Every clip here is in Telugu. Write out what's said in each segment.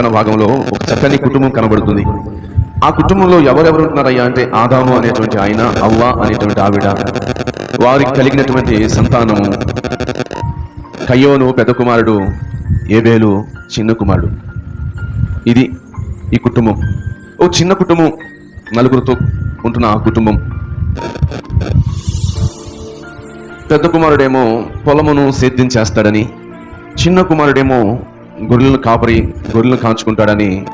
లేఖన భాగంలో ఒక చక్కని కుటుంబం కనబడుతుంది. ఆ కుటుంబంలో ఎవరెవరు ఉంటున్నారయ్యా అంటే ఆదాము అనేటువంటి ఆయన అవ్వ అనేటువంటి ఆవిడ. వారికి కలిగినటువంటి సంతానము కయ్యోను పెద్ద కుమారుడు ఏబేలు చిన్న కుమారుడు. ఇది ఈ కుటుంబం. ఓ చిన్న కుటుంబం. నలుగురితో ఉంటున్న ఆ కుటుంబం. పెద్ద కుమారుడేమో పొలమును సేద్యం చేస్తాడని చిన్న కుమారుడేమో గొర్రెలను కాపరి గొర్రెలను కాంచుకుంటాడని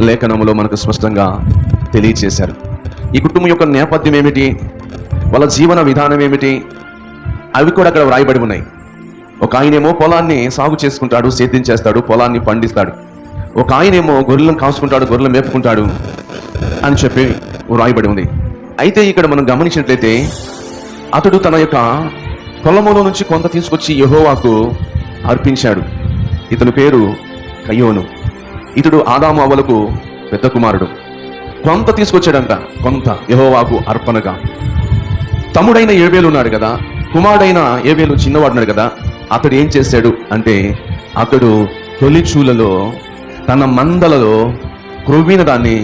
లేఖనములో మనకు స్పష్టంగా తెలియచేశారు. ఈ కుటుంబం యొక్క నేపథ్యం ఏమిటి? వాళ్ళ జీవన విధానం ఏమిటి? అవి కూడా అక్కడ వ్రాయబడి ఉన్నాయి. ఒక ఆయనేమో పొలాన్ని సాగు చేసుకుంటాడు సేద్యం చేస్తాడు పొలాన్ని పండిస్తాడు. ఒక ఆయనేమో గొర్రెలను కాసుకుంటాడు గొర్రెలను మేపుకుంటాడు అని చెప్పి వ్రాయబడి ఉంది. అయితే ఇక్కడ మనం గమనించినట్లయితే అతడు తన యొక్క పొలములో నుంచి కొంత తీసుకొచ్చి యహోవాకు అర్పించాడు. ఇతని పేరు కయ్యోను ఇతడు ఆదాము అవ్వలకు పెద్ద కుమారుడు. కొంత తీసుకొచ్చాడంట కొంత యహోవాకు అర్పణగా. తమ్ముడైన ఏబేలు ఉన్నాడు కదా కుమారుడైన ఏబేలు చిన్నవాడున్నాడు కదా అతడు ఏం చేశాడు అంటే అతడు తొలిచూలలో తన మందలలో క్రొవ్విన దాన్ని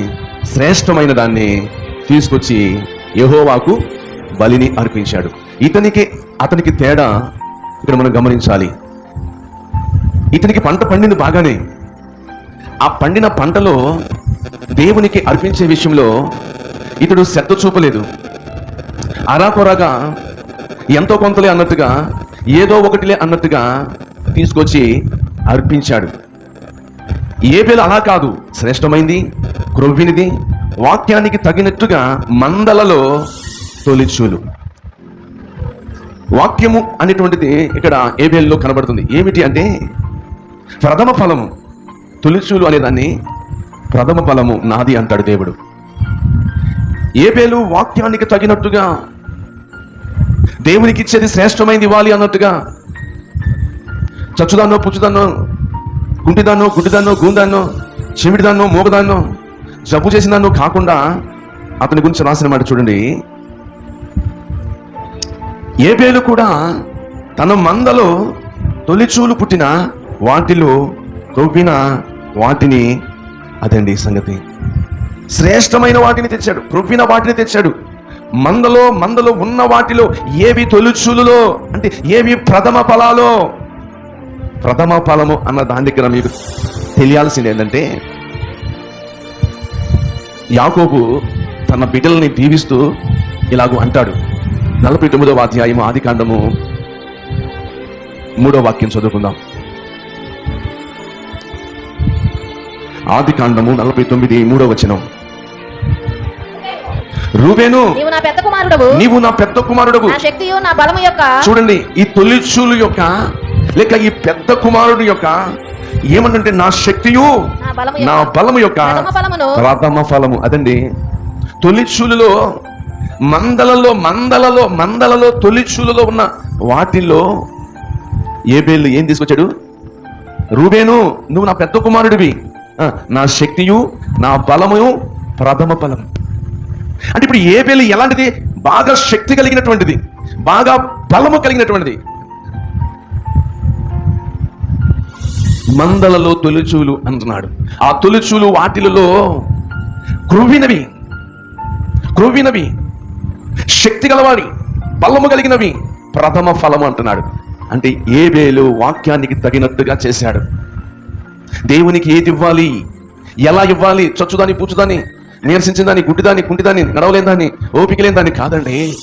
శ్రేష్టమైన దాన్ని తీసుకొచ్చి యహోవాకు బలిని అర్పించాడు. ఇతనికి అతనికి తేడా ఇక్కడ మనం గమనించాలి. ఇతనికి పంట పండింది బాగానే. ఆ పండిన పంటలో దేవునికి అర్పించే విషయంలో ఇతడు శ్రద్ధ చూపలేదు. అరాకొరాగా ఎంతో కొంతలే అన్నట్టుగా ఏదో ఒకటిలే అన్నట్టుగా తీసుకొచ్చి అర్పించాడు. ఏ పేరు అలా కాదు శ్రేష్టమైంది క్రొవ్వినిది వాక్యానికి తగినట్టుగా మందలలో తొలిచూలు. వాక్యము అనేటువంటిది ఇక్కడ ఏబేల్లో కనబడుతుంది. ఏమిటి అంటే ప్రథమ ఫలము. తొలిచూలు అనేదాన్ని ప్రథమ ఫలము నాది అంటాడు దేవుడు. ఏబేలు వాక్యానికి తగినట్టుగా దేవునికి ఇచ్చేది శ్రేష్టమైంది ఇవ్వాలి అన్నట్టుగా చచ్చుదాన్నో పుచ్చుదాన్నో గుంటిదాన్నో గుడ్డిదాన్నో గూందాన్నో చెవిడిదాన్నో మోగదాన్నో జబ్బు చేసిందాన్నో కాకుండా అతని గురించి రాసిన మాట చూడండి. ఏబేలు కూడా తన మందలో తొలిచూలు పుట్టిన వాటిలో కొవ్విన వాటిని అదండి సంగతి. శ్రేష్టమైన వాటిని తెచ్చాడు క్రొవ్విన వాటిని తెచ్చాడు. మందలో మందలో ఉన్న వాటిలో ఏవి తొలిచూలులో అంటే ఏవి ప్రథమ ఫలాలో? ప్రథమ ఫలము అన్న దాని దగ్గర మీకు తెలియాల్సింది ఏంటంటే యాకోబు తన బిడ్డల్ని దీవిస్తూ ఇలాగూ అంటాడు. నలభై తొమ్మిదవ అధ్యాయము ఆది కాండము మూడో వాక్యం చదువుకుందాం. ఆది కాండము నలభై తొమ్మిది మూడో వచనం. రూబేను నీవు నా పెద్ద కుమారుడవు. నీవు నా పెద్ద కుమారుడవు. నా శక్తియు నా బలము యొక్క చూడండి ఈ తొలిచూలు యొక్క లేక ఈ పెద్ద కుమారుడు యొక్క ఏమనంటే నా శక్తియు నా బలము నా యొక్క బలము యొక్క ప్రథమ ఫలము. అదండి తొలిచూలులో మందలలో మందలలో మందలలో తొలిచూలులో ఉన్న వాటిల్లో ఏబేలు ఏం తీసుకొచ్చాడు? రూబేను నువ్వు నా పెద్ద కుమారుడివి. నా శక్తియు నా బలము ప్రథమ ఫలం. అంటే ఇప్పుడు ఏబేలు ఎలాంటిది? బాగా శక్తి కలిగినటువంటిది. బాగా బలము కలిగినటువంటిది. మందలలో తొలిచూలు అంటున్నాడు. ఆ తొలిచూలు వాటిలలో క్రువినవి. క్రువినవి. శక్తి గలవాడి బలము కలిగినవి ప్రథమ ఫలము అంటున్నాడు. అంటే ఏబేలు వాక్యానికి తగినట్టుగా చేశాడు. దేవునికి ఏది ఇవ్వాలి? ఎలా ఇవ్వాలి? చచ్చుదాన్ని పూచుదాన్ని నీరసించిన దాన్ని గుడ్డిదాన్ని కుంటిదాన్ని నడవలేని ఓపిక లేని దాన్ని కాదండి.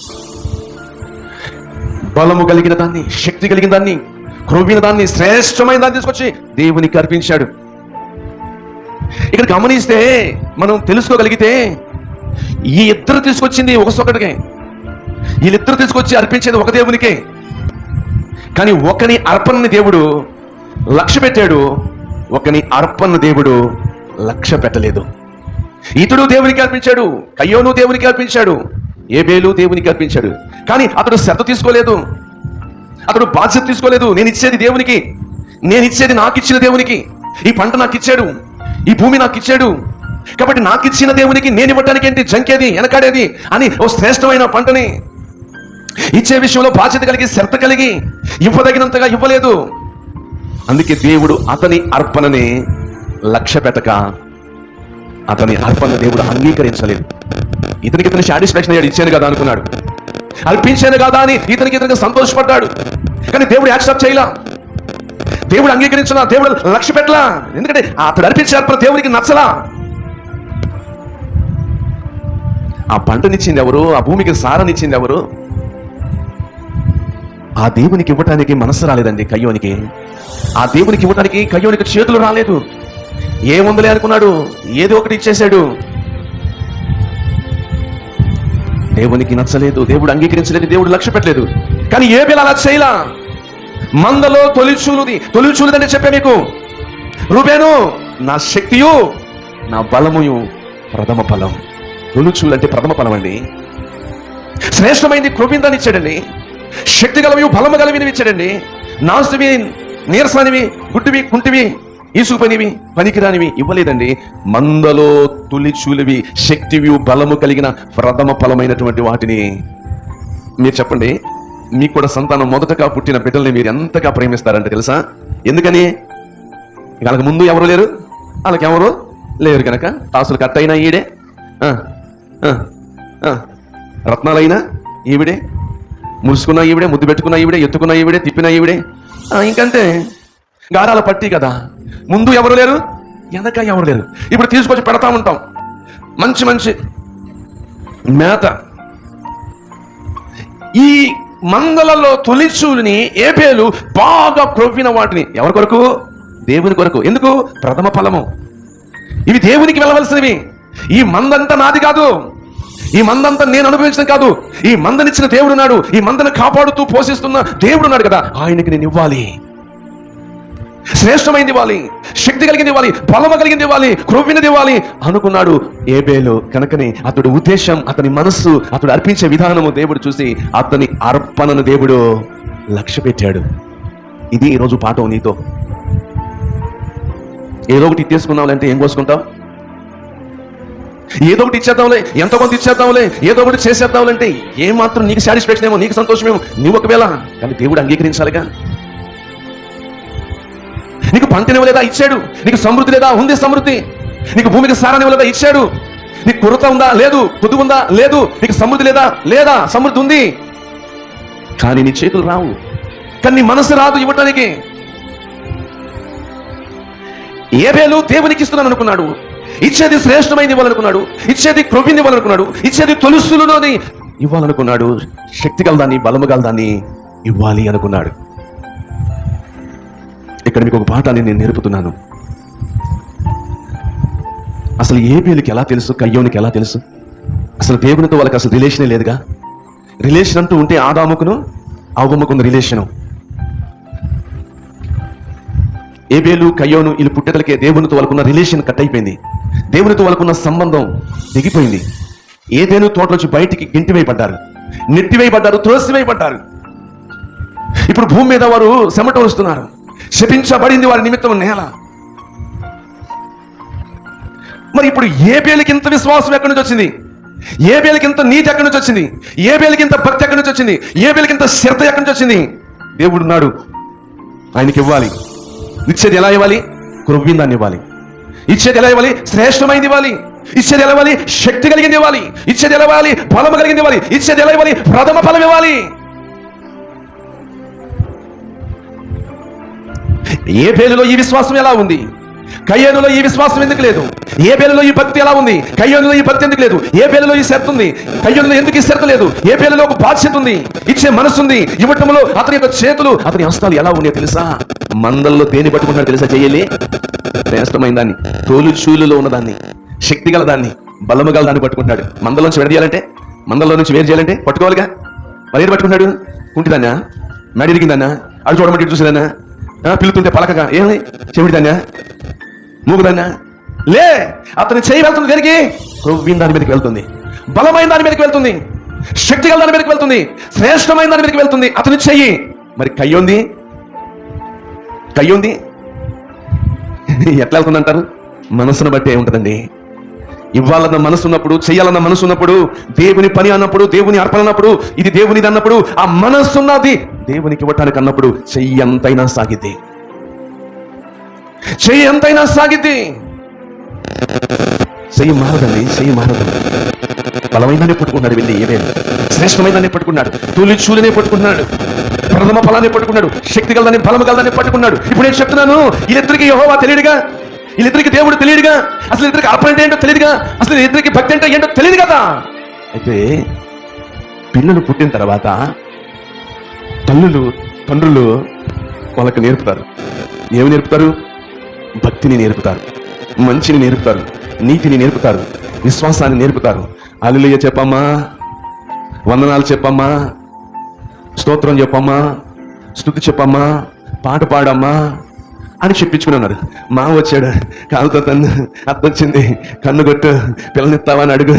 బలము కలిగిన దాన్ని శక్తి కలిగిన దాన్ని క్రొవ్విన దాన్ని శ్రేష్టమైన దాన్ని తీసుకొచ్చి దేవునికి అర్పించాడు. ఇక్కడ గమనిస్తే మనం తెలుసుకోగలిగితే ఈ ఇద్దరు తీసుకొచ్చింది ఒకసొకటికే. వీళ్ళిద్దరు తీసుకొచ్చి అర్పించేది ఒక దేవునికే. కానీ ఒకని అర్పణని దేవుడు లక్ష్య పెట్టాడు ఒకని అర్పణ దేవుడు లక్ష్య పెట్టలేదు. ఇతడు దేవునికి అర్పించాడు కయ్యోను దేవునికి అర్పించాడు ఏబేలు దేవునికి అర్పించాడు. కానీ అతడు శ్రద్ధ తీసుకోలేదు. అతడు బాధ్యత తీసుకోలేదు. నేను ఇచ్చేది దేవునికి. నేను ఇచ్చేది నాకు ఇచ్చిన దేవునికి. ఈ పంట నాకు ఇచ్చాడు. ఈ భూమి నాకు ఇచ్చాడు. కాబట్టి నాకు ఇచ్చిన దేవునికి నేను ఇవ్వటానికి ఏంటి? జంకేది వెనకాడేది అని ఓ శ్రేష్టమైన పంటని ఇచ్చే విషయంలో బాధ్యత కలిగి శ్రద్ధ కలిగి ఇవ్వదగినంతగా ఇవ్వలేదు. అందుకే దేవుడు అతని అర్పణని లక్ష్య పెట్టక అతని అర్పణ దేవుడు అంగీకరించలేదు. ఇతనికి ఇతని సాటిస్ఫాక్షన్ అయ్యాడు ఇచ్చాను కదా అనుకున్నాడు. అర్పించాను కదా అని ఇతనికి ఇతనికి సంతోషపడ్డాడు. కానీ దేవుడు యాక్సెప్ట్ చేయలా. దేవుడు అంగీకరించలా దేవుడు లక్ష్య పెట్టలా. ఎందుకంటే అతడు అర్పించే అర్పణ దేవుడికి నచ్చలా. ఆ పంటనిచ్చింది ఎవరు? ఆ భూమికి సారనిచ్చింది ఎవరు? ఆ దేవునికి ఇవ్వటానికి మనసు రాలేదండి కయ్యోనికి. ఆ దేవునికి ఇవ్వటానికి కయ్యోనికి చేతులు రాలేదు. ఏముందలే అనుకున్నాడు ఏదో ఒకటి ఇచ్చేశాడు. దేవునికి నచ్చలేదు దేవుడు అంగీకరించలేదు దేవుడు లక్ష్య పెట్టలేదు. కానీ ఏ పిల్ల అలా చేయలా. మందలో తొలిచూలుది తొలిచూలుది అంటే చెప్పే మీకు. రూపేను నా శక్తియు నా బలముయు ప్రథమ ఫలం. తొలిచూలు అంటే ప్రథమ ఫలం అండి శ్రేష్టమైంది కృపిందని ఇచ్చాడండి. శక్తి గలవి బలము గలవిని ఇచ్చాడండి. నాస్తువి నీరసానివి గుడ్డివి కుంటివి ఈసుపనివి పనికిరానివి ఇవ్వలేదండి. మందలో తులిచూలివి శక్తివి బలము కలిగిన ప్రథమ ఫలమైనటువంటి వాటిని. మీరు చెప్పండి మీకు కూడా సంతానం మొదటగా పుట్టిన బిడ్డల్ని మీరు ఎంతగా ప్రేమిస్తారంటే తెలుసా? ఎందుకని? వాళ్ళకి ముందు ఎవరు లేరు? వాళ్ళకి ఎవరు లేరు కనుక తాసులు కట్ అయినా ఈడే రత్నాలైనా ఈవిడే? ముడుచుకున్న ఈవిడే ముద్దు పెట్టుకున్న ఈవిడే ఎత్తుకున్న ఈవిడే తిప్పిన ఈవిడే. ఆ, ఇంకంతే. గారాల పట్టి కదా. ముందు ఎవరు లేరు? వెనక ఎవరు లేరు? ఇప్పుడు తీసుకొచ్చి పెడతా ఉంటాం. మంచి మంచి మేత. ఈ మందలలో తొలిచూలిని ఏపేలు బాగా క్రొవ్విన వాటిని. ఎవరి కొరకు? దేవుని కొరకు. ఎందుకు? ప్రథమ ఫలము. ఇవి దేవునికి వెళ్ళవలసినవి. ఈ మందంతా నాది కాదు. ఈ మందంతా నేను అనుభవించడం కాదు. ఈ మందనిచ్చిన దేవుడు నాడు ఈ మందను కాపాడుతూ పోషిస్తున్న దేవుడు నాడు కదా. ఆయనకి నేను ఇవ్వాలి. శ్రేష్టమైంది ఇవ్వాలి. శక్తి కలిగింది ఇవ్వాలి. బలమ కలిగింది ఇవ్వాలి. క్రొవ్వినది ఇవ్వాలి. అనుకున్నాడు ఏబేలు కనుకని అతడు ఉద్దేశం అతని మనస్సు అతడు అర్పించే విధానము దేవుడు చూసి అతని అర్పణను దేవుడు లక్ష్య పెట్టాడు ఇది ఈరోజు పాఠం నీతో. ఏదో ఒకటి తీసుకున్నావులంటే ఏం కోసుకుంటావు? ఏదో ఒకటి ఇచ్చేద్దాంలే ఎంత కొంత ఇచ్చేద్దాంలే ఏదో ఒకటి చేసేద్దాంలంటే ఏమాత్రం నీకు సాటిస్ఫాక్షన్ ఏమో నీకు సంతోషమేమో నీ ఒకవేళ కానీ దేవుడు అంగీకరించాలిగా? నీకు పంటనివ్వలేదా ఇచ్చాడు నీకు సమృద్ధి లేదా ఉంది సమృద్ధి నీకు భూమికి సారానివ్వలేదా ఇచ్చాడు నీకు కొరత ఉందా లేదు పొదుగు ఉందా లేదు నీకు సమృద్ధి లేదా లేదా సమృద్ధి ఉంది. కానీ నీ చేతులు రావు కానీ నీ మనసు రాదు ఇవ్వటానికి. ఏబేలు దేవునికి ఇస్తున్నాను అనుకున్నాడు. ఇచ్చేది శ్రేష్టమైంది ఇవ్వాలనుకున్నాడు ఇచ్చేది క్రొవ్వింది ఇవ్వాలనుకున్నాడు ఇచ్చేది తొలుసులులోని ఇవ్వాలనుకున్నాడు శక్తి గలదాన్ని బలము గలదాన్ని ఇవ్వాలి అనుకున్నాడు. ఇక్కడ మీకు ఒక పాఠాన్ని నేను నేర్పుతున్నాను. అసలు ఏబేలుకి ఎలా తెలుసు కయ్యోనికి ఎలా తెలుసు? అసలు దేవునితో వాళ్ళకి అసలు రిలేషనే లేదుగా? రిలేషన్ అంటూ ఉంటే ఆదాముకును అవమ్మకున్న రిలేషను. ఏబేలు కయ్యోను వీళ్ళు పుట్టగలిగే దేవునితో వాళ్ళకున్న రిలేషన్ కట్ అయిపోయింది. దేవునితో వాళ్ళకున్న సంబంధం దిగిపోయింది ఏదేను తోటలోంచి బయటికి గింటివేయబడ్డారు నెట్టివేయబడ్డారు త్రోసివేయబడ్డారు. ఇప్పుడు భూమి మీద వారు చెమట వస్తున్నారు శపించబడింది వారి నిమిత్తం నేల. మరి ఇప్పుడు ఏ బేలికి ఇంత విశ్వాసం ఎక్కడి నుంచి వచ్చింది? ఏ బేలికి ఇంత నీతి ఎక్కడి నుంచి వచ్చింది? ఏ బేలికి ఇంత భక్తి ఎక్కడి నుంచి వచ్చింది? ఏ బేలికి ఇంత శ్రద్ధ ఎక్కడి నుంచి వచ్చింది? దేవుడు ఉన్నాడు. ఆయనకి ఇవ్వాలి ఇచ్చేది ఎలా ఇవ్వాలి? క్రొవ్విందాన్ని ఇవ్వాలి. ఇచ్చేది ఎలా ఇవ్వాలి? శ్రేష్టమైంది ఇవ్వాలి. ఇచ్చేది ఎలా ఇవ్వాలి? శక్తి కలిగింది ఇవ్వాలి. ఇచ్చేది ఎలా ఇవ్వాలి? బలము కలిగింది ఇవ్వాలి. ఇచ్చేది ఎలా ఇవ్వాలి? ప్రథమ ఫలం ఇవ్వాలి. ఏ పేలులో ఈ విశ్వాసం ఎలా ఉంది? కయ్యనులో ఈ విశ్వాసం ఎందుకు లేదు? ఏ పేలులో ఈ భక్తి ఎలా ఉంది? కయ్యనులో ఈ భక్తి ఎందుకు లేదు? ఏ పేలులో ఈ శ్రద్ధ ఉంది. కయ్యనులో ఎందుకు ఈ శ్రద్ధ లేదు? ఏ పేలులో ఒక బాధ్యత ఉంది. ఇచ్చే మనసు ఉంది. ఇవ్వటంలో అతని యొక్క చేతులు అతని హస్తాలు ఎలా ఉన్నాయో తెలుసా? మందల్లో దేని పట్టుకుంటున్నాడు తెలుసా చెయ్యాలి శ్రేష్టమైన దాన్ని తోలు చూలులో ఉన్నదాన్ని శక్తి గల దాన్ని బలము గల దాన్ని పట్టుకుంటాడు మందలో నుంచి విడదీయాలంటే మందల్లో నుంచి వేరు చేయాలంటే? పట్టుకోవాలిగా? మరి ఏది పట్టుకుంటాడు కుంటిదాన్నా మెడిరిగిందన్నా అడు చూడమంటే ఇటు చూసేదన్నా పిలుతుంటే పలకగా. ఏమి చెవిడిదాన్నా మూగుదాన్నా లే అతని చేయి వెళ్తుంది దేనికి? క్రొవ్విన దాని మీదకి వెళ్తుంది బలమైన దాని మీదకి వెళ్తుంది శక్తి గల దాని మీదకి వెళ్తుంది శ్రేష్టమైన దాని మీదకి వెళ్తుంది అతని చెయ్యి. మరి కయ్యుంది కయ్యుంది ఎట్లా వెళ్తుందంటారు? మనసును బట్టే ఉంటుందండి. ఇవ్వాలన్న మనసు ఉన్నప్పుడు చేయాలన్న మనసు ఉన్నప్పుడు దేవుని పని అన్నప్పుడు దేవుని అర్పణ అన్నప్పుడు ఇది దేవునిది అన్నప్పుడు ఆ మనస్సు ఉన్నది దేవునికి ఇవ్వటానికి అన్నప్పుడు చెయ్యి ఎంతైనా సాగితే చెయ్యి ఎంతైనా సాగిద్ది చెయ్యి మారదండి చెయ్యి మారదండి. బలమైననే పట్టుకున్నాడు వెళ్ళి ఏమేమి శ్రేష్టమైననే పట్టుకున్నాడు. తూలి చూలినే పట్టుకున్నాడు. ప్రథమ ఫలాన్ని పట్టుకున్నాడు. శక్తి గలదని బలము గలదని పట్టుకున్నాడు. ఇప్పుడు నేను చెప్తున్నాను వీళ్ళిద్దరికి యహోవా తెలియడుగా? వీళ్ళిద్దరికి దేవుడు తెలియడుగా? అసలు ఇద్దరికి అర్పణ అంటే ఏంటో తెలియదుగా అసలు ఇద్దరికి భక్తి అంటే ఏంటో తెలియదు కదా? అయితే పిల్లలు పుట్టిన తర్వాత తల్లులు తండ్రులు వాళ్ళకి నేర్పుతారు. ఏమి నేర్పుతారు? భక్తిని నేర్పుతారు మంచిని నేర్పుతారు నీతిని నేర్పుతారు విశ్వాసాన్ని నేర్పుతారు. అల్లులయ్య చెప్పమ్మా వందనాలు చెప్పమ్మా స్తోత్రం చెప్పమ్మా స్థుతి చెప్పమ్మా పాట పాడమ్మా అని చెప్పించుకుని ఉన్నారు మా వచ్చాడు కాలుతో తన్ను అత్తొచ్చింది కన్ను కొట్టు పిల్లనిస్తావా అని అడుగు.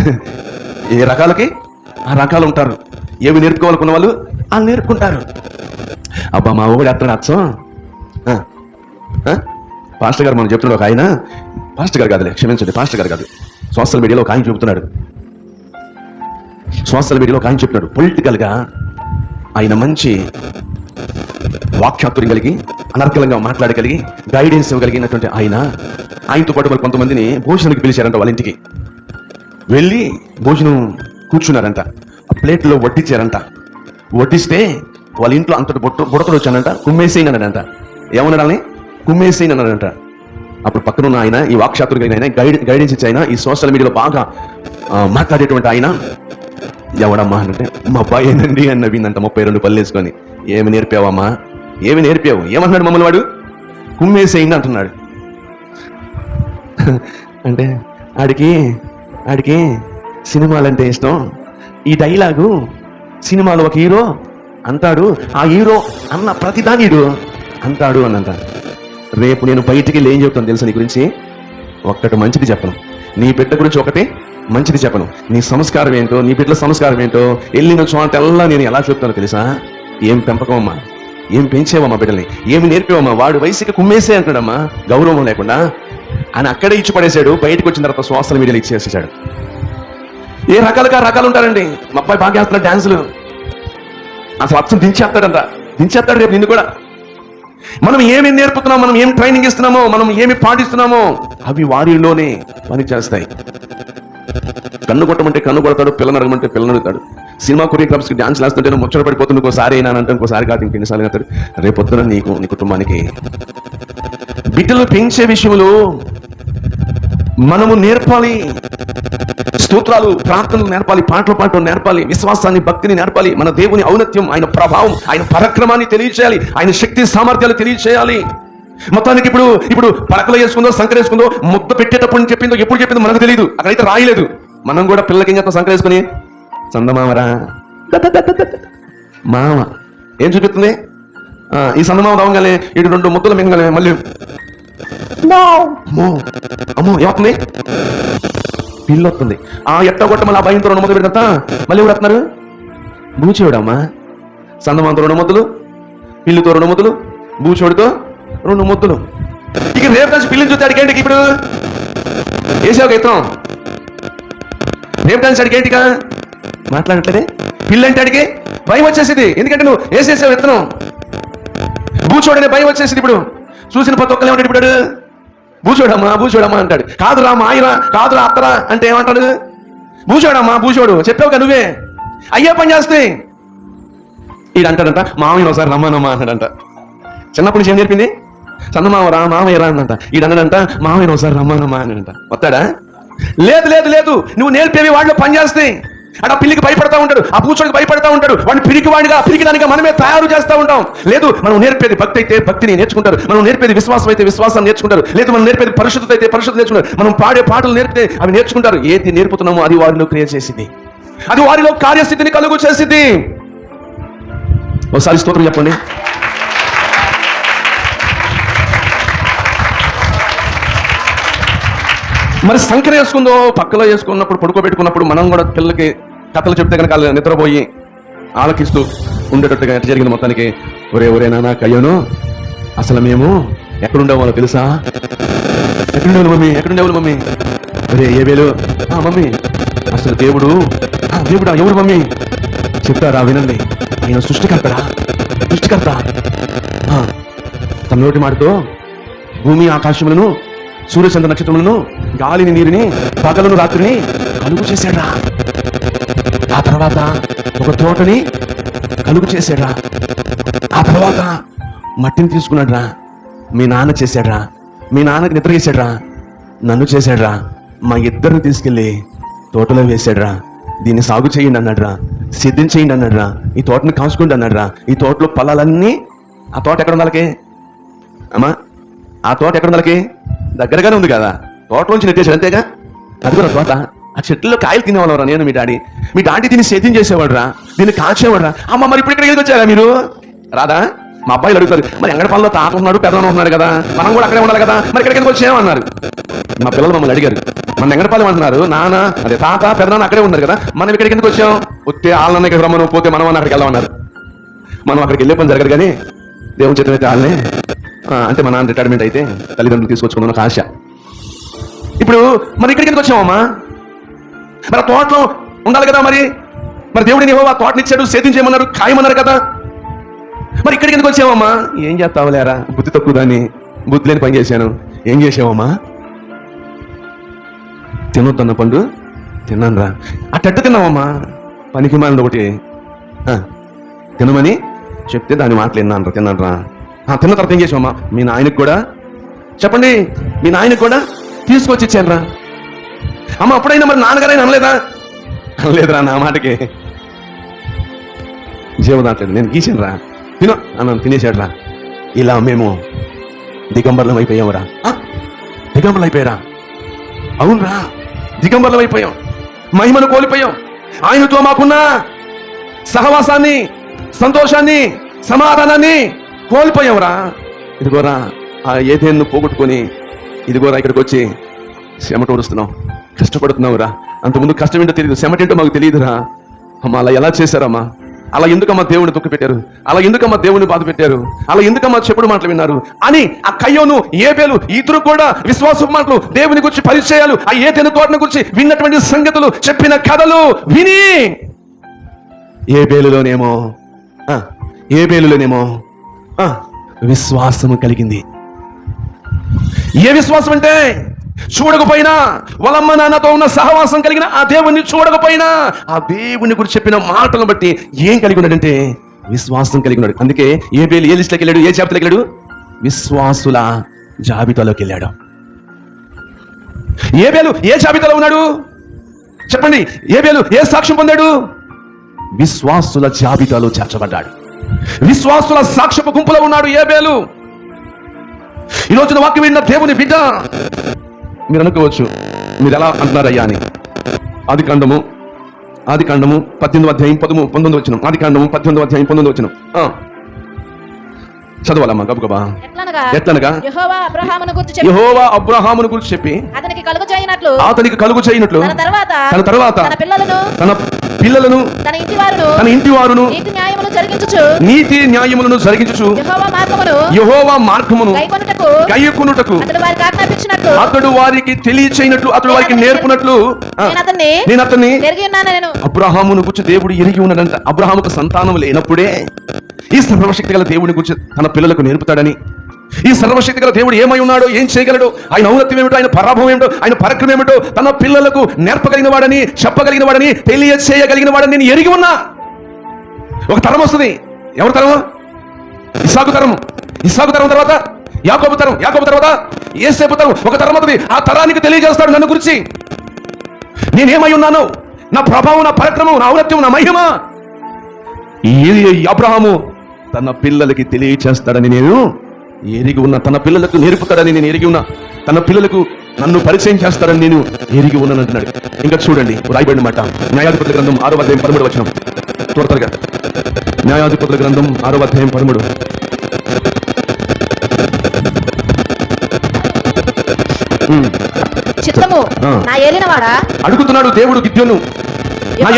ఏ రకాలకి? ఆ రకాలు ఉంటారు. ఏవి నేర్పుకోవాలనుకున్న వాళ్ళు వాళ్ళు నేర్పుకుంటారు. అబ్బా మా ఊడు అత్తడు అచ్చం. ఆ? పాస్టర్ గారు మనం చెప్తున్నాడు ఒక ఆయన పాస్టర్ గారు కాదులే క్షమించండి పాస్టర్ గారు కాదు. సోషల్ మీడియాలో ఒక ఆయన చెబుతున్నాడు సోషల్ మీడియాలో ఒక ఆయన చెప్తున్నాడు పొలిటికల్గా ఆయన మంచి వాక్యాతుర్యం కలిగి అనర్కలంగా మాట్లాడగలిగి గైడెన్స్ ఇవ్వగలిగినటువంటి ఆయన. ఆయనతో పాటు వాళ్ళు కొంతమందిని భోజనానికి పిలిచారంట వాళ్ళ ఇంటికి. వెళ్ళి భోజనం కూర్చున్నారంట. ఆ ప్లేట్లో వడ్డించారంట. వడ్డిస్తే వాళ్ళ ఇంట్లో అంతటి బొట్టు బుడతలు వచ్చానంట కుమ్మేసేయనన్నాడంట. ఏమన్నాడని కుమ్మేసేయనన్నాడంట అప్పుడు పక్కన ఉన్న ఆయన ఈ వాక్షాతులు కలిగిన ఆయన గైడ్ గైడెన్స్ ఇచ్చే ఆయన ఈ సోషల్ మీడియాలో బాగా మాట్లాడేటువంటి ఆయన ఎవడమ్మా? అంటే మా అబ్బాయి ఏనండి? అని నవ్విందంట ముప్పై రెండు పళ్ళు వేసుకొని. ఏమి నేర్పావమ్మా? ఏమి నేర్పావు? ఏమన్నాడు మమ్మల్ని వాడు? కుమ్మేసేయండి అంటున్నాడు. అంటే ఆడికి ఆడికి సినిమాలంటే ఇష్టం. ఈ డైలాగు సినిమాలో ఒక హీరో అంటాడు ఆ హీరో అన్న ప్రతిదానీడు అంటాడు అని రేపు నేను బయటికి ఏం చెప్తాను తెలుసా నీ గురించి? ఒక్కటి మంచిది చెప్పను. నీ బిడ్డ గురించి ఒకటి మంచిది చెప్పను. నీ సంస్కారం ఏంటో నీ బిడ్డల సంస్కారం ఏంటో వెళ్ళిన చోటల్లా నేను ఎలా చెప్తానో తెలుసా? ఏం పెంపకం అమ్మా? ఏం పెంచేవమ్మా బిడ్డల్ని? ఏమి నేర్పేవమ్మా? వాడు వయసుకి కుమ్మేసే అంటాడమ్మా గౌరవం లేకుండా. ఆయన అక్కడే ఇచ్చి పడేశాడు బయటకు వచ్చిన తర్వాత సోషల్ మీడియాలో ఇచ్చేసేసాడు. ఏ రకాలుగా రకాలు ఉంటారండి? మా అబ్బాయి బాగా చేస్తున్నాడు డాన్సులు. అసలు అచ్చం దించేస్తాడంట దించేస్తాడు రేపు నిన్ను కూడా. మనం ఏమి నేర్పుతున్నాం మనం ఏం ట్రైనింగ్ ఇస్తున్నామో మనం ఏమి పాటిస్తున్నామో అవి వారిలోనే పని చేస్తాయి కన్ను కొట్టమంటే కన్ను కొడతాడు పిల్ల అడగమంటే పిల్ల అడుగుతాడు సినిమా కొరియోగ్రాఫ్స్కి డాన్స్ వేస్తుంటే నువ్వు ముచ్చట పడిపోతుంది ఇంకోసారి అయినా అంటే ఇంకోసారి కాదు ఇంకెన్నిసార్లు అవుతాడు రేపు నీకు నీ కుటుంబానికి. బిడ్డలు పెంచే విషయంలో మనము నేర్పాలి. స్తోత్రాలు ప్రార్థనలు నేర్పాలి పాటలు పాటలు నేర్పాలి విశ్వాసాన్ని భక్తిని నేర్పాలి మన దేవుని ఔన్నత్యం ఆయన ప్రభావం ఆయన పరాక్రమాన్ని తెలియచేయాలి ఆయన శక్తి సామర్థ్యాలు తెలియచేయాలి. మొత్తానికి ఇప్పుడు ఇప్పుడు పలకలు వేసుకుందో సంకర వేసుకుందో ముద్ద పెట్టేటప్పుడు చెప్పిందో ఎప్పుడు చెప్పిందో మనకు తెలియదు అక్కడైతే రాయలేదు. మనం కూడా పిల్లలకి ఏం చేస్తాం సంకర వేసుకుని? చందమామరా. మామ. ఏం చూపిస్తుంది? ఆ, ఈ సందమామ రావగానే ఇటు రెండు ముద్దలు మింగలే మళ్ళీ. అమ్మో ఏమవుతుంది? పిల్లి వస్తుంది ఆ ఎట్ట కొట్ట మళ్ళీ ఆ భయంతో రెండు మొదలు పెడతా మళ్ళీ ఎవరు వస్తున్నారు? బూచేవుడమ్మా సందమాంతో రెండు మొత్తులు పిల్లితో రెండు మొత్తులు బూచోడితో రెండు మొత్తులు ఇక రేపు నుంచి పిల్లిని చూస్తే అడిగేంటి ఇప్పుడు? వేసావు ఒక రేపు నుంచి అడిగేంటిక మాట్లాడట్లేదే? పిల్లి అంటే అడిగి భయం వచ్చేసింది. ఎందుకంటే నువ్వు వేసేసావు ఇత్తనం బూచోడనే భయం వచ్చేసింది ఇప్పుడు. చూసిన ప్రతి ఒక్కరు ఏమంటాడు ఇప్పుడు? బూచోడమ్మా బూచోడమ్మా అంటాడు. కాదురా మాయరా కాదురా అత్తరా అంటే ఏమంటాడు? బూచోడమ్మా బూచోడు చెప్పావుగా నువ్వే. అయ్యే పని చేస్తే ఈడు అంటాడంట మామయ్య ఒకసారి రమ్మనమ్మా అన్నాడంట. చిన్నప్పటి నుంచి ఏం చెప్పింది చందమామరా మామయ్య రా అందంట ఈడు అన్నాడంట మామయ్య ఒకసారి రమ్మనమ్మా అన్నాడంట. వస్తాడా? లేదు లేదు లేదు నువ్వు నేర్పేవి వాళ్ళు పని చేస్తాయి అక్కడ పిల్లికి భయపడతా ఉంటాడు ఆ పూచోడికి భయపడతా ఉంటాడు. వాడిని పిరికి వాడిగా పిరికి దానిగా మనమే తయారు చేస్తూ ఉంటాం. లేదు మనం నేర్పేది భక్తి అయితే భక్తిని నేర్చుకుంటారు. మనం నేర్పేది విశ్వాసం అయితే విశ్వాసం నేర్చుకుంటారు. లేదు మనం నేర్పేది పరిశుద్ధత అయితే పరిశుద్ధత నేర్చుకుంటారు. మనం పాడే పాటలు నేర్పితే అవి నేర్చుకుంటారు. ఏది నేర్పుతున్నామో అది వారిలో క్రియ చేసింది. అది వారిలో కార్యస్థితిని కలుగు చేసింది. ఒకసారి స్తోత్రం చెప్పండి. మరి సంకర వేసుకుందో పక్కలో వేసుకున్నప్పుడు పడుకోబెట్టుకున్నప్పుడు మనం కూడా పిల్లలకి కథలు చెప్తే కనుక వాళ్ళు నిద్రపోయి ఆలకిస్తూ ఉండేటట్టుగా ఎట్ట జరిగింది మొత్తానికి? ఒరే ఒరే నాన్న కయ్యను అసలు మేము ఎక్కడుండేవాళ్ళో తెలుసా? ఎక్కడుండేవాళ్ళు మమ్మీ? ఎక్కడుండేవాళ్ళు మమ్మీ? ఒరే ఏ వేలు? ఆ మమ్మీ. అసలు దేవుడు? ఆ దేవుడా ఎవరు మమ్మీ? చెప్తారా వినండి. ఆయన సృష్టికర్తరా? సృష్టికర్త? తన నోటి మాటతో భూమి ఆకాశములను సూర్యచంద్ర నక్షత్రములను గాలిని నీరుని పగలను రాత్రిని కలుగు చేశాడా ఆ తర్వాత ఒక తోటని కలుగు చేశాడా ఆ తర్వాత మట్టిని తీసుకున్నాడ్రా. మీ నాన్న చేశాడ్రా. మీ నాన్నకి నిద్ర చేశాడ్రా నన్ను చేశాడ్రా. మా ఇద్దరిని తీసుకెళ్ళి తోటలో వేశాడ్రా. దీన్ని సాగు చేయండి అన్నాడ్రా. సిద్ధం చేయండి అన్నాడ్రా. ఈ తోటని కాసుకోండి అన్నాడ్రా. ఈ తోటలో పొలాలన్నీ ఆ తోట ఎక్కడ ఉండాలకి? అమ్మా ఆ తోట ఎక్కడ ఉండాలకి? దగ్గరగానే ఉంది కదా. తోటలోంచి నెట్టేసాడు అంతేగా? అదిగో తోట. ఆ చెట్లలో కాయలు తినేవాళ్ళరా నేను మీ డాడీ. మీ డాడీ దీన్ని సేద్యం చేసేవాడురా. దీన్ని కాచేవాడురా అమ్మ మరి ఇప్పుడు ఇక్కడికి వచ్చారా మీరు? రాదా? మా అబ్బాయిలు అడుగుతారు మరి ఎంగడ పనిలో తాత ఉన్నాడు పెద్దలు ఉన్నారు కదా. మనం కూడా అక్కడే ఉండాలి కదా. మరి ఇక్కడికి వచ్చేమన్నారు మా పిల్లలు మమ్మల్ని అడిగారు మన ఎంగడపాలెం అంటున్నారు. నాన్న అదే తాత పెద్దనాన్న అక్కడే ఉన్నారు కదా. మనం ఇక్కడికి ఎందుకు వచ్చాం? వస్తే వాళ్ళని ఇక్కడ రమ్మను పోతే మనం అక్కడికి వెళ్ళమన్నారు మనం అక్కడికి వెళ్ళే పని జరగదు కానీ దేవుని చేతనైతే అయితే వాళ్ళనే అంటే మా నాన్న రిటైర్మెంట్ అయితే తల్లిదండ్రులు తీసుకొచ్చుకున్నాను ఒక ఆశ. ఇప్పుడు మరి ఇక్కడికి ఎందుకు వచ్చామమ్మా మరి తోటలో ఉండాలి కదా మరి? మరి దేవుడిని ఏవో ఆ తోటనిచ్చాడు సేద్యం చేయమన్నారు ఖాయమన్నారు కదా? మరి ఇక్కడికి ఎందుకు వచ్చావమ్మా ఏం చేస్తావులేరా బుద్ధి తక్కువ దాన్ని బుద్ధి లేని పని చేశాను. ఏం చేసావమ్మా తినొద్దన్న పండు తిన్నాను రా. అట్టట్టు తిన్నావమ్మా పనికి మాలిన ఒకటి. తినమని చెప్తే దాని మాటలు విన్నాను రా తిన్నాను రా. తిన్న తర్వాత ఏం చేసామమ్మా మీ నాయనకు కూడా? చెప్పండి మీ నాయనకు కూడా? తీసుకొచ్చి ఇచ్చానరా. అమ్మ అప్పుడైనా మరి నాన్నగారైనా అనలేదా? అనలేదురా నా మాటకి. జీవదాట్లేదు నేను గీసానురా తిను. అన్నాను రా ఇలా మేము దిగంబర్లం అయిపోయామురా ఆ? దిగంబర్లు అయిపోయారా అవునరా. దిగంబర్లం అయిపోయాం మహిమను కోల్పోయాం. ఆయనతో మాకున్న సహవాసాన్ని సంతోషాన్ని సమాధానాన్ని కోల్పోయావురా. ఇదిగోరా ఆ ఏదేన్ను పోగొట్టుకొని ఇదిగోరా ఇక్కడికి వచ్చి చెమట ఓడుస్తున్నాం కష్టపడుతున్నావురా. అంతకుముందు కష్టం ఏంటో తెలియదు చెమట మాకు తెలియదురా అమ్మ అలా ఎలా చేశారమ్మా? అలా ఎందుకమ్మా దేవుని దుఃఖ పెట్టారు? అలా ఎందుకమ్మా దేవుని బాధ పెట్టారు? అలా ఎందుకమ్మా చెప్పుడు మాటలు విన్నారు? అని ఆ కయ్యోను ఏబేలు ఇద్దరు కూడా విశ్వాస మాటలు దేవుని గురించి పరిచయాలు ఆ ఏతేను తోటను గురించి విన్నటువంటి సంగతులు చెప్పిన కథలు విని ఏ పేలులోనేమో ఏ పేలులోనేమో విశ్వాసము కలిగింది. ఏ విశ్వాసం అంటే చూడకపోయినా వాళ్ళమ్మ నాన్నతో ఉన్న సహవాసం కలిగిన ఆ దేవుణ్ణి చూడకపోయినా ఆ దేవుని గురించి చెప్పిన మాటలను బట్టి ఏం కలిగి ఉన్నాడంటే విశ్వాసం కలిగి ఉన్నాడు. అందుకే ఏ బేలు ఏ లిస్ట్లోకి వెళ్ళాడు? ఏ జాబితాకి వెళ్ళాడు? విశ్వాసుల జాబితాలోకి వెళ్ళాడు. ఏ బేలు ఏ జాబితాలో ఉన్నాడు? చెప్పండి. ఏ బేలు ఏ సాక్ష్యం పొందాడు? విశ్వాసుల జాబితాలో చేర్చబడ్డాడు. విశ్వాసుల సాక్ష్యపు గుంపులో ఉన్నాడు ఏ బేలు ఈ రోజున వాక్యం విన్న దేవుని బిడ్డ మీరు అనుకోవచ్చు మీరు ఎలా అంటున్నారయ్యా అని. ఆది కాండము ఆది కాండము పద్దెనిమిది అధ్యాయం పదము పంతొమ్మిది వచ్చిన ఆది కాండము పద్దెనిమిది అధ్యాయం పంతొమ్మిది వచ్చిన చదవాలమ్మా గబగబా ఎట్లనగా? యెహోవా అబ్రహామును గురించి చెప్పి. అతనికి కలుగు చేయనట్లు. అతనికి కలుగు చేయనట్లు. తన తర్వాత తన తర్వాత తన పిల్లలను తన పిల్లలను తన ఇంటి వారును తన ఇంటి వారును నీతి జరిగించుచు. నీతి న్యాయములను జరిగించుచు. యెహోవా మార్గమును యహోవా మార్గమును గైకొనుటకు అతడు వారికి ఆజ్ఞాపించినట్లు. అతడు వారికి తెలియచేయనట్లు అతడు వారికి నేర్పునట్లు. నేను అతన్ని నేను అతన్ని ఎరిగి ఉన్నాను నేను. అబ్రహామును గురించి దేవుడు ఎరిగి ఉన్నాడంట. అబ్రహాముకు సంతానం లేనప్పుడే ఈ సర్వశక్తి గల దేవుని గురించి తన పిల్లలకు నేర్పుతాడని. ఈ సర్వశక్తి గల దేవుడు ఏమై ఉన్నాడో ఏం చేయగలడు ఆయన ఔన్నత్యం ఏమిటో ఆయన పరాభవం ఏమిటో ఆయన పరక్రమం ఏమిటో తన పిల్లలకు నేర్పగలిగిన వాడని చెప్పగలిగిన వాడని తెలియచేయగలిగిన వాడని నేను ఎరిగి ఉన్నా. ఒక తరం వస్తుంది. ఎవరి తరము ఇసాకు తరము ఇసాకు తరం తర్వాత యాకోబు తరం. యాకోబు తర్వాత ఏసేపు తరం. ఒక తరం అవుతుంది ఆ తరానికి తెలియజేస్తాడు నన్ను గురించి. నేనేమై ఉన్నాను? నా ప్రభావం నా పరక్రమం నా ఔన్నత్యం నా మహిమ. ఈ అబ్రహాము తన పిల్లలకి తెలియచేస్తాడని నేను ఎరిగి ఉన్నా తన పిల్లలకు నేర్పుతాడని నేను ఎరిగి ఉన్నా తన పిల్లలకు నన్ను పరిచయం చేస్తాడని నేను ఎరిగి ఉన్నాను అంటున్నాడు ఇంకా చూడండి రాయబడిన మాట. న్యాయాధిపతుల గ్రంథం ఆరో అధ్యాయం పదమూడు వచ్చిన త్వర త్వరగా. న్యాయాధిపతుల గ్రంథం ఆరో అధ్యాయం పదమూడు. చిత్తము. నా ఏలినవాడా? అడుగుతున్నాడు దేవుడు గిద్యోను. నా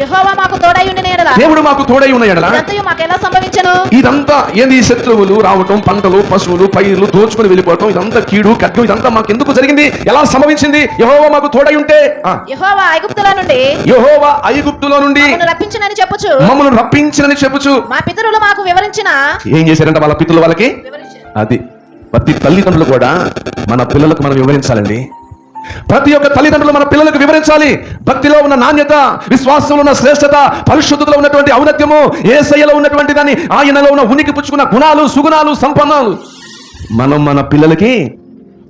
యెహోవా మాకు తోడై ఉండిన ఎడల దేవుడు మాకు తోడై ఉన్న ఎడల? ఇదంతయు మాకు ఎలా సంభవించను? ఇదంతా ఏంది శత్రువులు రావటం పంటలు పశువులు పైర్లు దోచుకుని వెళ్ళిపోవటం ఇదంతా కీడు ఖడ్గం ఇదంతా మాకు ఎందుకు జరిగింది? ఎలా సంభవించింది? యహోవా మాకు తోడై ఉంటే యెహోవా ఐగుప్తుల నుండి యెహోవా ఐగుప్తులో నుండి మమ్మల్ని రప్పించినని చెప్పుచు. మమ్మల్ని రప్పించినని చెప్పుచు. మా పితరులు మాకు వివరించిన. ఏం చేశారంట వాళ్ళ పితృల వాళ్ళకి? అది ప్రతి తల్లిదండ్రులు కూడా మన పిల్లలకు మనం వివరించాలండి. ప్రతి ఒక్క తల్లిదండ్రులు మన పిల్లలకు వివరించాలి. భక్తిలో ఉన్న నాణ్యత విశ్వాసంలో ఉన్న శ్రేష్టత పరిశుద్ధతలో ఉన్నటువంటి ఔన్నత్యము ఏసయ్యలో ఉన్నటువంటి దాన్ని ఆయనలో ఉన్న ఉనికి పుచ్చుకున్న గుణాలు సుగుణాలు సంపన్నాలు మనం మన పిల్లలకి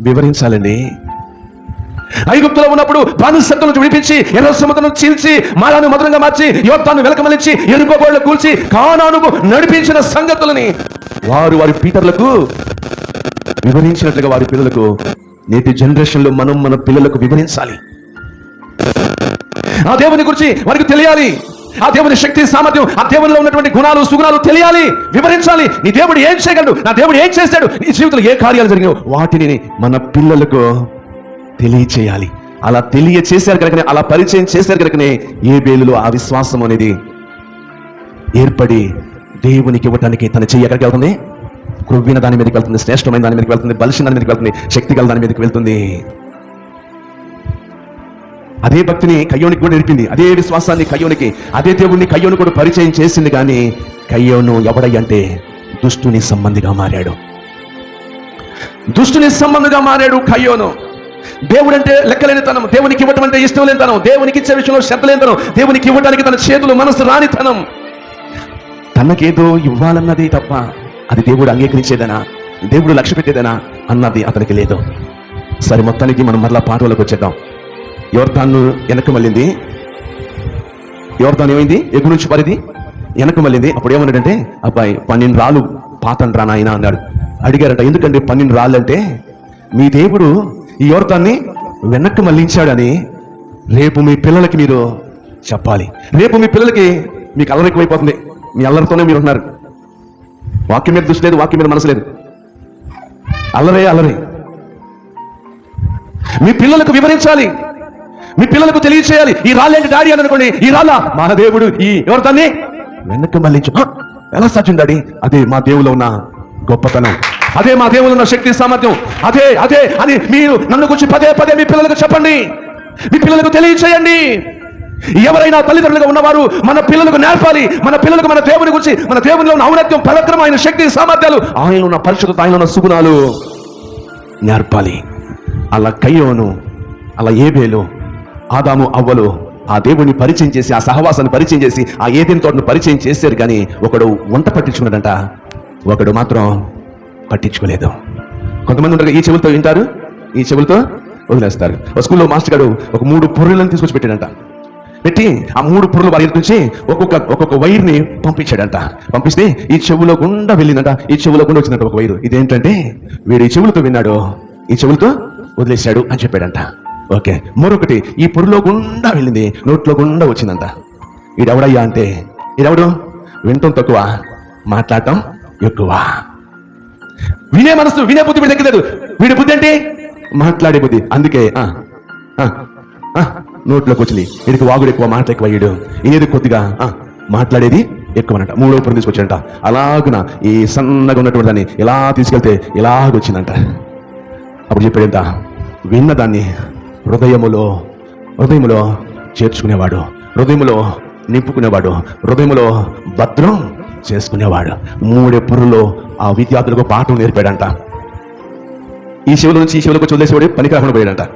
వివరించాలండి. ఐగుప్తులో ఉన్నప్పుడు బానిసత్వం నుంచి విడిపించి ఎర్ర సముద్రం చీల్చి మాలను మధురంగా మార్చి యోత్తాను వెలకమలించి ఎరుపగోళ్ళు కూల్చి కానానుకు నడిపించిన సంగతులని వారు వారి పీటర్లకు వివరించినట్లుగా వారి పిల్లలకు నేటి జనరేషన్లో మనం మన పిల్లలకు వివరించాలి. ఆ దేవుని గురించి వారికి తెలియాలి. ఆ దేవుని శక్తి సామర్థ్యం ఆ దేవునిలో ఉన్నటువంటి గుణాలు సుగుణాలు తెలియాలి వివరించాలి. నీ దేవుడు ఏం చేయగలడు? నా దేవుడు ఏం చేస్తాడు? నీ జీవితంలో ఏ కార్యాలు జరిగాయో వాటిని మన పిల్లలకు తెలియచేయాలి. అలా తెలియచేశారు కనుకనే అలా పరిచయం చేశారు కనుకనే ఏ బేలులో ఆ విశ్వాసం అనేది ఏర్పడి దేవునికి ఇవ్వటానికి తన చెయ్యి ఎక్కడికి వెళ్తుంది? క్రొవ్విన దాని మీదకి వెళ్తుంది శ్రేష్టమైన దాని మీదకి వెళ్తుంది బలిసిన దాని మీదకి వెళ్తుంది శక్తి గల దాని మీదకి వెళ్తుంది. అదే భక్తిని కయ్యోనికి కూడా నేర్పింది అదే విశ్వాసాన్ని కయ్యోనికి అదే దేవుణ్ణి కయ్యోను కూడా పరిచయం చేసింది కానీ కయ్యోను ఎవడయ్యంటే దుష్టుని సంబంధిగా మారాడు. దుష్టుని సంబంధంగా మారాడు కయ్యోను. దేవుడంటే లెక్కలేనితనం దేవునికి ఇవ్వటం అంటే ఇష్టం లేనితనం దేవునికి ఇచ్చే విషయంలో శ్రద్ధ లేనితనం దేవునికి ఇవ్వడానికి తన చేతులు మనసు రానితనం తనకేదో ఇవ్వాలన్నది తప్ప అది దేవుడు అంగీకరించేదనా? దేవుడు లక్ష్య పెట్టేదనా? అన్నది అతనికి లేదు. సరే మొత్తానికి మనం మరలా పాటలకు వచ్చేద్దాం. యువర్ధాన్ను వెనక్కి మళ్ళింది. యువర్ధాన్ ఏమైంది? ఎగు నుంచి పరిది వెనక మళ్ళింది. అప్పుడు ఏమన్నాడంటే అబ్బాయి పన్నెండు రాళ్ళు పాతండ్రా నాయన అన్నాడు. అడిగారట ఎందుకంటే పన్నెండు రాళ్ళు అంటే మీ దేవుడు ఈ యువర్ధాన్ని వెనక్కి మళ్ళించాడని రేపు మీ పిల్లలకి మీరు చెప్పాలి. రేపు మీ పిల్లలకి మీకు అల్లరికి అయిపోతుంది మీ అల్లరితోనే మీరు ఉన్నారు వాక్యం మీద దృష్టి లేదు వాక్యం మీద మనసు లేదు. అల్లరే అల్లరే. మీ పిల్లలకు వివరించాలి. మీ పిల్లలకు తెలియచేయాలి. ఈ రాళ్ళేంటి డాడీ అని అనుకోండి ఈ రాళ్ళ మా దేవుడు ఈ ఎవరు దాన్ని? వెనక్కి మళ్ళించు. ఎలా సాధ్యం డాడీ? అదే మా దేవులో ఉన్న గొప్పతనం. అదే మా దేవులో ఉన్న శక్తి సామర్థ్యం. అదే అదే అని మీరు నన్ను గురించి పదే పదే మీ పిల్లలకు చెప్పండి. మీ పిల్లలకు తెలియచేయండి. ఎవరైనా తల్లిదండ్రులుగా ఉన్నవారు మన పిల్లలకు నేర్పాలి. మన పిల్లలకు మన దేవుని గురించి మన దేవునిలో ఉన్న ఔన్నత్యం పవిత్రం ఆయన శక్తి సామర్థ్యాలు ఆయన ఉన్న పరిశుద్ధత ఆయన ఉన్న సుగుణాలు నేర్పాలి. అలా కయ్యోను అలా ఏబేలు ఆదాము అవ్వలు ఆ దేవుని పరిచయం చేసి ఆ సహవాసాన్ని పరిచయం చేసి ఆ ఏదేని తోటను పరిచయం చేశారు కానీ ఒకడు వంట పట్టించుకున్నాడంట. ఒకడు మాత్రం పట్టించుకోలేదు. కొంతమంది ఉంటారు ఈ చెవులతో వింటారు? ఈ చెవులతో వదిలేస్తారు. ఒక స్కూల్లో మాస్టర్ గారు ఒక మూడు పొర్రెలను తీసుకొచ్చి పెట్టాడంట. పెట్టి ఆ మూడు పొరలు వారి నుంచి ఒక్కొక్క ఒక్కొక్క వైర్ని పంపించాడంట. పంపిస్తే ఈ చెవులో గుండా వెళ్ళిందంట. ఈ చెవులో గుండా వచ్చిందంట ఒక వైరు. ఇదేంటంటే వీడు ఈ చెవులతో విన్నాడు. ఈ చెవులతో వదిలేశాడు అని చెప్పాడంట. ఓకే. మరొకటి ఈ పొరలో గుండా వెళ్ళింది. నోట్లో గుండా వచ్చిందంట. ఈడెవడయ్యా అంటే ఈడెవడు? వినటం తక్కువ మాట్లాడటం ఎక్కువ. వినే మనసు వినే బుద్ధి వీడి దగ్గర లేదు. వీడి బుద్ధి ఏంటి? మాట్లాడే బుద్ధి. అందుకే ఆ, నోట్లోకి వచ్చినాయి వీడికి వాగుడు ఎక్కువ మాట ఎక్కువ అయ్యాడు. ఈయనది కొద్దిగా ఆ, మాట్లాడేది ఎక్కువనట. మూడో పురం తీసుకొచ్చాడంట అలాగున ఈ సన్నగా ఉన్నటువంటి దాన్ని ఇలా తీసుకెళ్తే ఇలాగొచ్చిందంట. అప్పుడు చెప్పాడంట విన్న దాన్ని హృదయములో హృదయములో చేర్చుకునేవాడు. హృదయములో నింపుకునేవాడు. హృదయములో భద్రం చేసుకునేవాడు. మూడే పురులో ఆ విద్యార్థులకు పాఠం నేర్పాడంట. ఈ శివుల నుంచి ఈ శివులకు వదిలేసేవాడు పనికి రాకుండా పోయాడంట.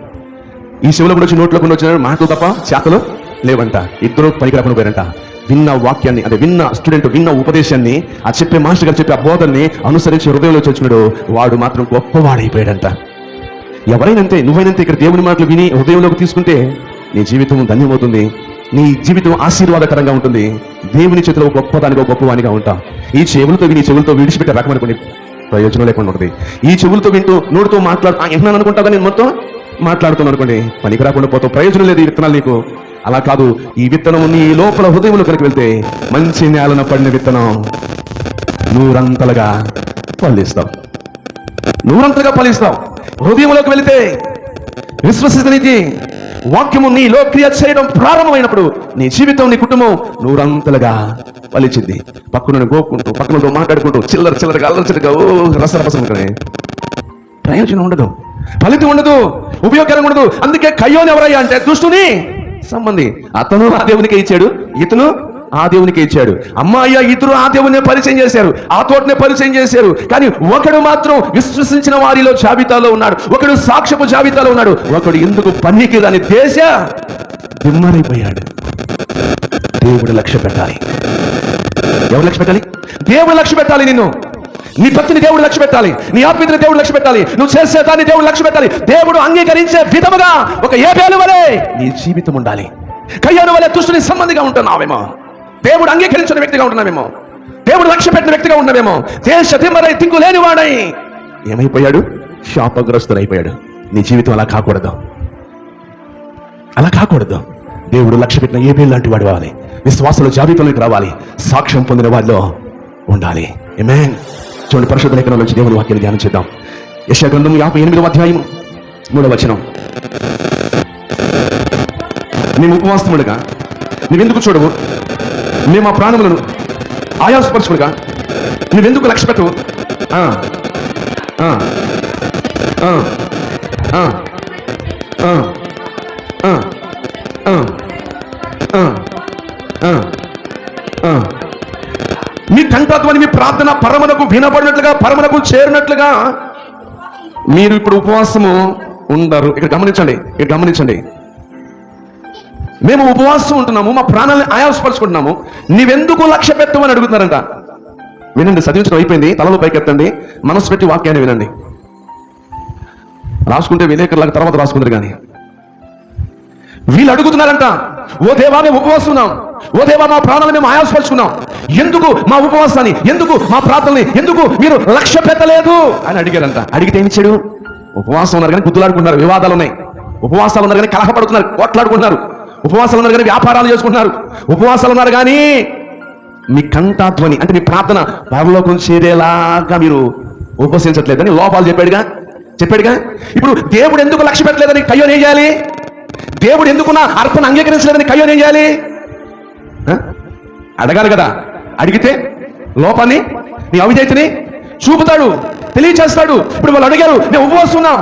ఈ శివుల కూడా వచ్చి నోట్లో కొన్ని వచ్చిన మాటలు తప్ప చేతలు లేవంట. ఇద్దరు పనికిరాకుండా పోయారంట. విన్న వాక్యాన్ని అదే విన్న స్టూడెంట్ విన్న ఉపదేశాన్ని ఆ చెప్పే మాస్టర్ గారు చెప్పే ఆ బోధల్ని అనుసరించి హృదయంలో చేర్చుకున్నాడు వాడు మాత్రం గొప్పవాడైపోయాడంట. ఎవరైనంతే నువ్వైనంతే ఇక్కడ దేవుని మాటలు విని హృదయంలోకి తీసుకుంటే నీ జీవితం ధన్యమవుతుంది. నీ జీవితం ఆశీర్వాదకరంగా ఉంటుంది. దేవుని చేతిలో ఒక గొప్పదానిగా గొప్పవానిగా ఉంటాం. ఈ చెవులతో విని చెవులతో విడిచిపెట్టే రకం అనుకుని ప్రయోజనం లేకుండా ఉంటుంది. ఈ చెవులతో వింటూ నోటితో మాట్లాడు "ఆ, వింటున్నాను అనుకుంటా నేను మొత్తం? మాట్లాడుతున్నాను అనుకోండి పనికి రాకుండా పోతావు. ప్రయోజనం లేదు ఈ విత్తనాలు నీకు. అలా కాదు ఈ విత్తనం నీ లోపల హృదయంలో కనుక వెళ్తే మంచి నేలన పడిన విత్తనం నూరంతలుగా ఫలిస్తావు నూరంతలుగా ఫలిస్తావు హృదయంలోకి వెళితే విశ్వసితనికి వాక్యము నీలో క్రియ చేయడం ప్రారంభమైనప్పుడు నీ జీవితం నీ కుటుంబం నూరంతలుగా పలిచింది. పక్కన గోకుంటూ పక్కనతో మాట్లాడుకుంటూ చిల్లర చిల్లరగా అల్లరిచిల్లరగా ఓ రసరసం కానీ ప్రయోజనం ఉండదు. ఫలితం ఉండదు ఉపయోగకరంగా ఉండదు. అందుకే కయ్యోని ఎవరయ్యా అంటే దుష్టుని సంబంధి. అతను ఆ దేవునికి ఇచ్చాడు ఇతను ఆ దేవునికి ఇచ్చాడు. అమ్మాయి ఇతరు ఆ దేవుని పరిచయం చేశారు ఆ తోటనే పరిచయం చేశారు. కానీ ఒకడు మాత్రం విశ్వసించిన వారిలో జాబితాలో ఉన్నాడు ఒకడు సాక్ష్యపు జాబితాలో ఉన్నాడు. ఒకడు ఎందుకు పనికి దాని దేశ దిమ్మరైపోయాడు? దేవుడు లక్ష్య పెట్టాలి. ఎవరు లక్ష్య పెట్టాలి? దేవుడు లక్ష్య పెట్టాలి నిన్ను. నీ భక్తిని దేవుడు లక్ష్య పెట్టాలి. నీ ఆత్మీయతని దేవుడు లక్ష్య పెట్టాలి. నువ్వు చేసే దాన్ని దేవుడు లక్ష్య పెట్టాలి. దేవుడు అంగీకరించే విధముగా ఒక ఏ వలె నీ జీవితం ఉండాలి. కయ్యాను వలె దుష్టుని సంబంధిగా ఉంటున్నావేమో. దేవుడు అంగీకరించిన వ్యక్తిగా ఉంటున్నావేమో. దేవుడు లక్ష్య పెట్టిన వ్యక్తిగా ఉన్నావేమో దేశ తిమ్మరై తింగు లేనివాడై ఏమైపోయాడు? శాపగ్రస్తుడైపోయాడు. నీ జీవితం అలా కాకూడదు. అలా కాకూడదు. దేవుడు లక్ష్య పెట్టిన ఏ పేరు లాంటి వాడు కావాలి. విశ్వాసంలో జాబితాలోకి రావాలి. సాక్ష్యం పొందిన వాళ్ళు ఉండాలి. Amen. చూడండి పరిశుద్ధ లేఖనంలో దేవుని వాక్యాన్ని ధ్యానం చేద్దాం. యశా గ్రంథం యాభై ఎనిమిదవ అధ్యాయం మూడవ వచనం. మేము ఉపవాసములుగా నువ్వెందుకు చూడవు? మేము ఆ ప్రాణములను ఆయాసపరచుడుగా నువ్వెందుకు లక్ష్య పెట్టవు? ఆ, ఆ, ప్రార్థన పరమనకు వినబడినట్లుగా పరమనకు చేరినట్లుగా మీరు ఇప్పుడు ఉపవాసము ఉండరు. ఇక్కడ గమనించండి ఇక్కడ గమనించండి. మేము ఉపవాసం ఉంటున్నాము మా ప్రాణాలను ఆయాసపరుచుకుంటున్నాము. నీవెందుకు లక్ష్య పెట్టమని అడుగుతున్నారంట? వినండి చదివించడం అయిపోయింది. తలలో పైకెత్తండి. మనసు పెట్టి వాక్యాన్ని వినండి. రాసుకుంటే విలేకరులాగా తర్వాత రాసుకుంటారు కానీ. వీళ్ళు అడుగుతున్నారంట ఓ దేవా మేము ఉపవాస్తున్నాం ఓ దేవా మా ప్రాణాలు మేము ఆయాసపరుచుకున్నాం. ఎందుకు మా ఉపవాసాన్ని? ఎందుకు మా ప్రార్థనని ఎందుకు మీరు లక్ష్య పెట్టలేదు? అని అడిగారంట. అడిగితే ఏమి చెడు ఉపవాసం ఉన్నారు కానీ గుద్దులాడుకుంటున్నారు వివాదాలు ఉన్నాయి. ఉపవాసాలు ఉన్నారు కానీ కలహపడుతున్నారు కొట్లాడుకుంటున్నారు. ఉపవాసాలు ఉన్నారు కానీ వ్యాపారాలు చేసుకుంటున్నారు. ఉపవాసాలు ఉన్నారు కానీ మీ కంఠాధ్వని అంటే మీ ప్రార్థన పరలోకం చేరేలాగా మీరు ఉపసించట్లేదని లోపాలు చెప్పాడుగా? చెప్పాడుగా? ఇప్పుడు దేవుడు ఎందుకు లక్ష్య పెట్టలేదని కయ్యో ఏం చేయాలి? దేవుడు ఎందుకు నా అర్పణ అంగీకరించలేదని కయ్యోని ఏం చేయాలి? ఆ? అడగాలి కదా. అడిగితే లోపాన్ని నీ అవిధేయతని చూపుతాడు తెలియచేస్తాడు. ఇప్పుడు వాళ్ళు అడిగారు మేము ఉపవస్తున్నాం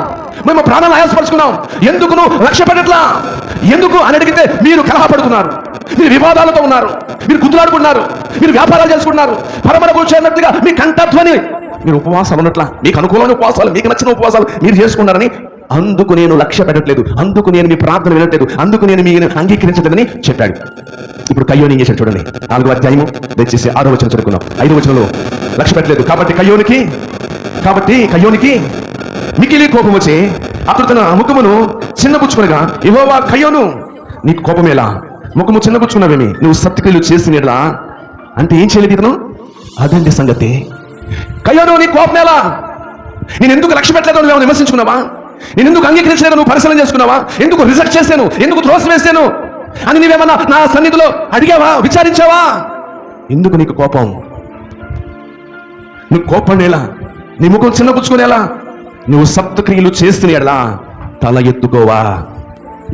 మేము ప్రాణాలు ఆయాసపరుచుకున్నాం. ఎందుకు నువ్వు లక్ష్య పెట్టట్లా? ఎందుకు? అని అడిగితే మీరు కలహపడుతున్నారు మీరు వివాదాలతో ఉన్నారు మీరు గుద్దులాడుకున్నారు మీరు వ్యాపారాలు చేసుకుంటున్నారు. పరమర కూర్చున్నట్టుగా మీ కంఠత్వని మీరు ఉపవాసాలు ఉన్నట్లా మీకు అనుకూలమైన ఉపవాసాలు మీకు నచ్చిన ఉపవాసాలు మీరు చేసుకున్నారని అందుకు నేను లక్ష్య పెట్టట్లేదు. అందుకు నేను మీ ప్రార్థన వినట్లేదు. అందుకు నేను మీ అంగీకరించలేదని చెప్పాడు. ఇప్పుడు కయ్యోని ఏం చేశాడు చూడండి. నాలుగో అధ్యాయము దయచేసి ఆరో వచనం చదువుకున్నాం ఐదో వచనంలో లక్ష్య పెట్టలేదు కాబట్టి కయ్యోనికి కాబట్టి కయ్యోనికి మికిలి కోపం వచ్చి అతడు తన ముఖమును చిన్నపుచ్చుకునగా ఇహోవా కయ్యోను నీకు కోపమేలా ముఖము చిన్నపుచ్చుకున్నావేమి? నువ్వు సత్క్రియలు చేసినట్లా అంటే ఏం చేయలేదు ఇతను? అదండి సంగతి. కయ్యోను నీ కోపమేలా నేను ఎందుకు లక్ష్య పెట్టలేదు నువ్వు విమర్శించుకున్నావా? నేను ఎందుకు అంగీకరించలేదు నువ్వు పరిశీలన చేసుకున్నావా? ఎందుకు రిజెక్ట్ చేశాను? ఎందుకు త్రోసం వేసాను? అని నీవేమన్నా నా సన్నిధిలో అడిగావా? విచారించావా? ఎందుకు నీకు కోపం? నువ్వు కోపడేలా నీ ముఖం చిన్నపుచ్చుకునేలా? నువ్వు సప్తక్రియలు చేస్తున్నా తల ఎత్తుకోవా?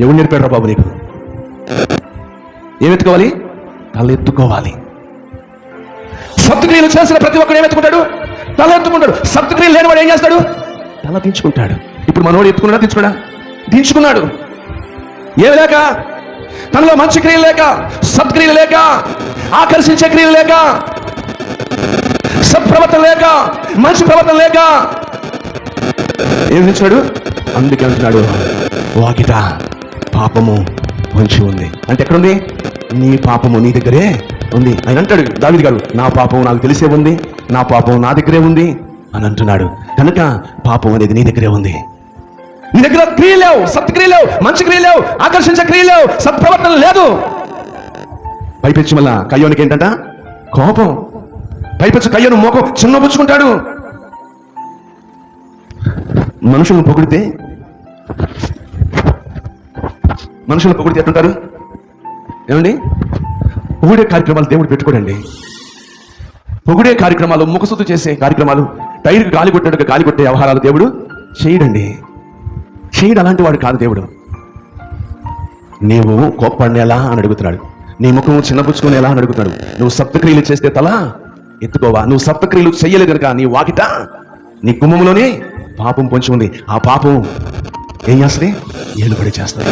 ఎవరు నేర్పాడు బాబు నీకు? ఏమెత్తుకోవాలి? తల ఎత్తుకోవాలి. సప్తక్రియలు చేసిన ప్రతి ఒక్కడు ఏమెత్తుకుంటాడు? తల ఎత్తుకుంటాడు. సప్తక్రియలు లేనివాడు ఏం చేస్తాడు? తల దించుకుంటాడు. ఇప్పుడు మనోడు ఎత్తుకున్నాడా దించుకున్నాడా దించుకున్నాడు ఏమి లేక? తనలో మంచి క్రియలు లేక సత్క్రియలు లేక ఆకర్షించే క్రియలు లేక సత్ప్రవర్తన లేక మంచి ప్రవర్తన లేక. ఏం తెచ్చాడు అందుకే అంటున్నాడు వాకిట పాపము మంచి ఉంది. అంటే ఎక్కడుంది? నీ పాపము నీ దగ్గరే ఉంది. ఆయన అంటాడు దావిది గారు నా పాపం నాకు తెలిసే ఉంది నా పాపం నా దగ్గరే ఉంది అని అంటున్నాడు. కనుక పాపం అనేది నీ దగ్గరే ఉంది. నీ దగ్గర క్రియ లేవు సత్క్రియ లేవు మంచి క్రియ లేవు ఆకర్షించే క్రియ లేవు సత్ప్రవర్తన లేదు. పైపెచ్చి మళ్ళా కయ్యోనికి ఏంటంట? కోపం. పైపెచ్చి కయ్యను మోకం చిన్నపుచ్చుకుంటాడు మనుషులను పొగిడితే మనుషులను పొగిడితే ఎట్టుంటారు ఏమండి? పొగిడే కార్యక్రమాలు దేవుడు పెట్టుకోడండి. పొగిడే కార్యక్రమాలు ముఖసుతు చేసే కార్యక్రమాలు టైర్కి గాలి కొట్టినట్టుగా గాలి కొట్టే వ్యవహారాలు దేవుడు చేయడండి. చేయడు అలాంటి వాడు కాదు దేవుడు. నీవు కోప్పడినేలా అని అడుగుతున్నాడు. నీ ముఖము చిన్నపుచ్చుకునేలా అని అడుగుతున్నాడు. నువ్వు సప్తక్రియలు చేస్తే తల ఎత్తుకోవా? నువ్వు సప్తక్రియలు చెయ్యలేదు కనుక నీ వాకిట నీ గుమ్మంలోనే పాపం పొంచి ఉంది. ఆ పాపం ఏం చేస్తుంది ఏలుబడి చేస్తుంది